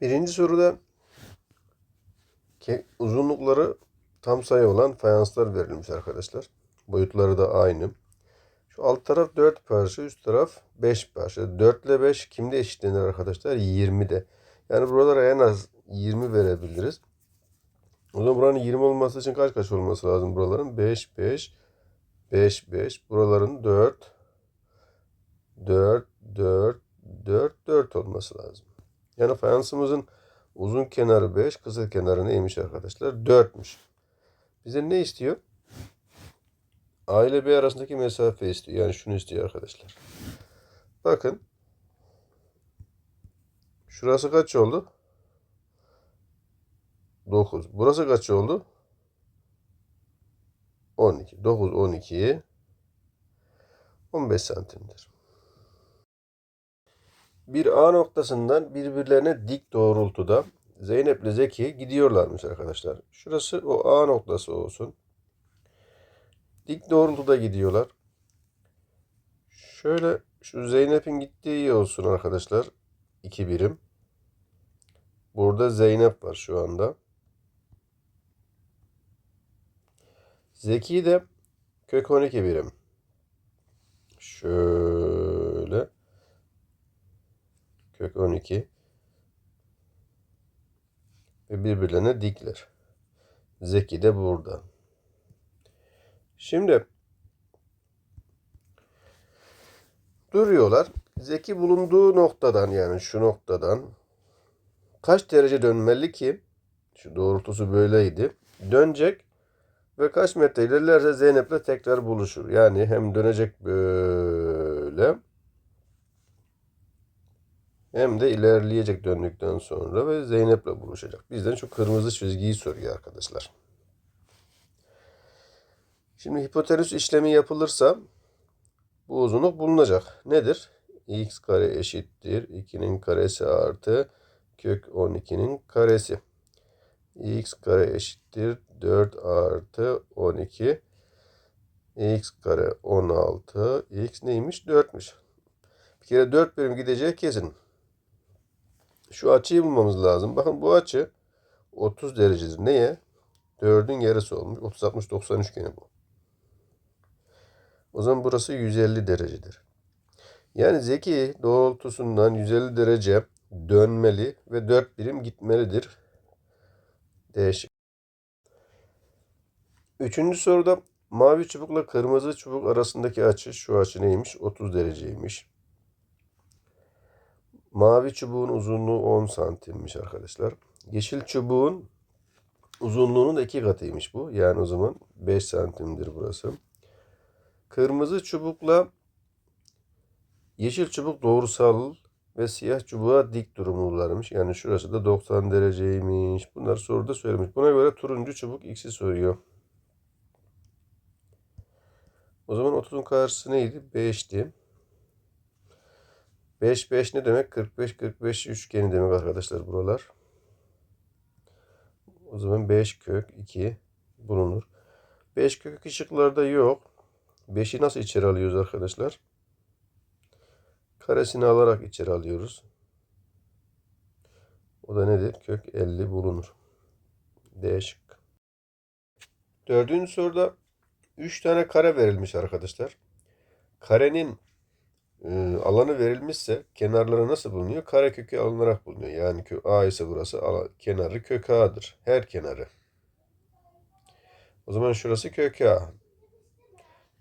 Birinci soruda uzunlukları tam sayı olan fayanslar verilmiş arkadaşlar. Boyutları da aynı. Şu alt taraf 4 parça, üst taraf 5 parça. 4 ile 5 kimde eşitlenir arkadaşlar? 20'de. Yani buralara en az 20 verebiliriz. O zaman buranın 20 olması için kaç kaç olması lazım buraların? 5, 5, 5, 5. Buraların 4, 4, 4, 4, 4 olması lazım. Yani fayansımızın uzun kenarı 5, kısa kenarı neymiş arkadaşlar? 4'müş. Bize ne istiyor? A ile B arasındaki mesafe istiyor. Yani şunu istiyor arkadaşlar. Bakın. Şurası kaç oldu? 9. Burası kaç oldu? 12. 9, 12. 15 santimdir. Bir A noktasından birbirlerine dik doğrultuda Zeynep ile Zeki gidiyorlarmış arkadaşlar. Şurası o A noktası olsun. Dik doğrultuda gidiyorlar. Şöyle şu Zeynep'in gittiği olsun arkadaşlar. 2 birim. Burada Zeynep var şu anda. Zeki de kök 12 birim. Şöyle. Kök 12. Ve birbirlerine dikler. Zeki de burada. Şimdi duruyorlar. Zeki bulunduğu noktadan yani şu noktadan kaç derece dönmeli ki şu doğrultusu böyleydi. Dönecek ve kaç metre ilerlerse Zeynep'le tekrar buluşur. Yani hem dönecek böyle hem de ilerleyecek döndükten sonra ve Zeynep'le buluşacak. Bizden şu kırmızı çizgiyi soruyor arkadaşlar. Şimdi hipotenüs işlemi yapılırsa bu uzunluk bulunacak. Nedir? x kare eşittir 2'nin karesi artı kök 12'nin karesi. x kare eşittir 4 artı 12. x kare 16. x neymiş? 4'müş. Bir kere 4 birim gideceği kesin. Şu açıyı bulmamız lazım. Bakın bu açı 30 derecedir. Neye? 4'ün yarısı olmuş. 30 60 90 üçgeni bu. O zaman burası 150 derecedir. Yani Zeki doğrultusundan 150 derece dönmeli ve 4 birim gitmelidir. Değişik. Üçüncü soruda mavi çubukla kırmızı çubuk arasındaki açı şu açı neymiş? 30 dereceymiş. Mavi çubuğun uzunluğu 10 santimmiş arkadaşlar. Yeşil çubuğun uzunluğunun iki katıymış bu. Yani o zaman 5 santimdir burası. Kırmızı çubukla yeşil çubuk doğrusal ve siyah çubuğa dik durumlularmış. Yani şurası da 90 dereceymiş. Bunlar soruda söylemiş. Buna göre turuncu çubuk x'i soruyor. O zaman 30'un karşısı neydi? 5'ti. 5 5 ne demek? 45 45 üçgeni demek arkadaşlar buralar. O zaman 5 kök 2 bulunur. 5 kök 2 şıklarda yok. 5'i nasıl içeri alıyoruz arkadaşlar? Karesini alarak içeri alıyoruz. O da nedir? Kök 50 bulunur. D şıkkı. Dördüncü soruda 3 tane kare verilmiş arkadaşlar. Karenin e, alanı verilmişse kenarları nasıl bulunuyor? Kare kökü alınarak bulunuyor. Yani kö A ise burası ala- kenarı kök A'dır. Her kenarı. O zaman şurası kök A.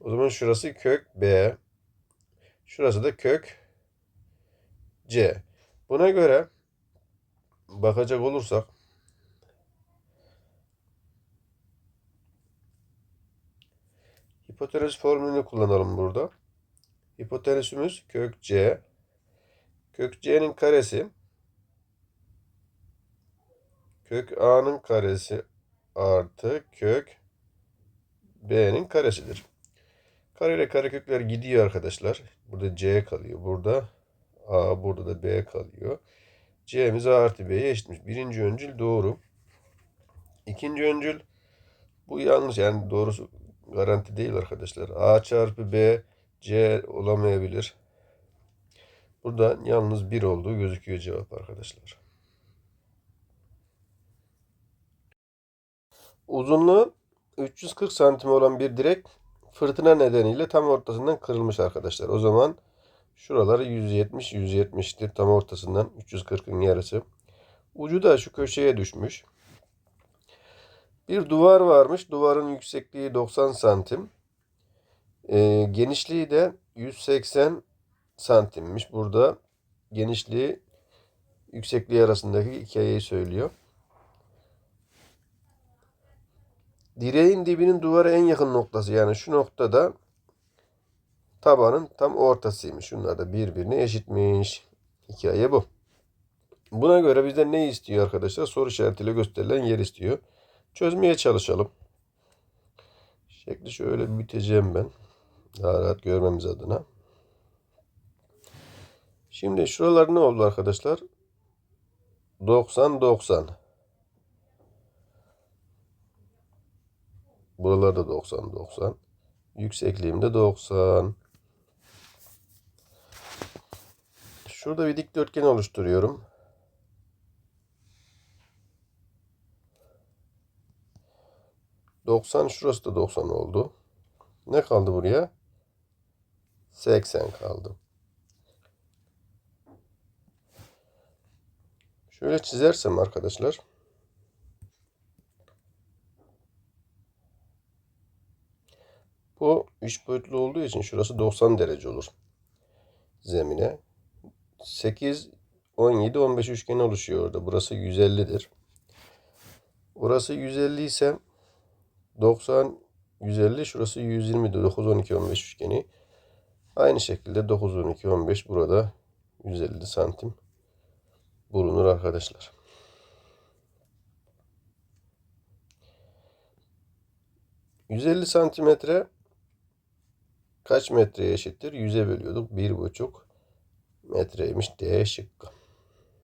O zaman şurası kök B. Şurası da kök C. Buna göre bakacak olursak hipotenüs formülünü kullanalım burada. Hipotenüsümüz kök C. Kök C'nin karesi kök A'nın karesi artı kök B'nin karesidir. Kare ile karekökler gidiyor arkadaşlar. Burada C kalıyor. Burada A, burada da B kalıyor. C'miz A artı B'ye eşitmiş. Birinci öncül doğru. İkinci öncül bu yanlış. Yani doğrusu garanti değil arkadaşlar. A çarpı B C olamayabilir. Burada yalnız 1 olduğu gözüküyor cevap arkadaşlar. Uzunluğu 340 santim olan bir direk fırtına nedeniyle tam ortasından kırılmış arkadaşlar. O zaman şuraları 170 170'tir tam ortasından 340'ın yarısı. Ucu da şu köşeye düşmüş. Bir duvar varmış. Duvarın yüksekliği 90 santim. Ee, genişliği de 180 santimmiş. Burada genişliği yüksekliği arasındaki hikayeyi söylüyor. Direğin dibinin duvara en yakın noktası yani şu noktada tabanın tam ortasıymış. Şunlar da birbirine eşitmiş. Hikaye bu. Buna göre bizden ne istiyor arkadaşlar? Soru işaretiyle gösterilen yer istiyor. Çözmeye çalışalım. Şekli şöyle büyüteceğim ben. Daha rahat görmemiz adına. Şimdi şuralar ne oldu arkadaşlar? 90 90. Buralarda 90 90. Yüksekliğim de 90. Şurada bir dikdörtgen oluşturuyorum. Doksan şurası da 90 oldu. Ne kaldı buraya? 80 kaldı. Şöyle çizersem arkadaşlar. Bu 3 boyutlu olduğu için şurası 90 derece olur. Zemine. 8, 17, 15 üçgen oluşuyor orada. Burası 150'dir. Burası 150 ise 90, 150 şurası 120, 9, 12, 15 üçgeni. Aynı şekilde 9, 12, 15 burada 150 santim bulunur arkadaşlar. ...150 santimetre... ...kaç metreye eşittir? 100'e bölüyorduk. 1,5 metreymiş D şıkkı.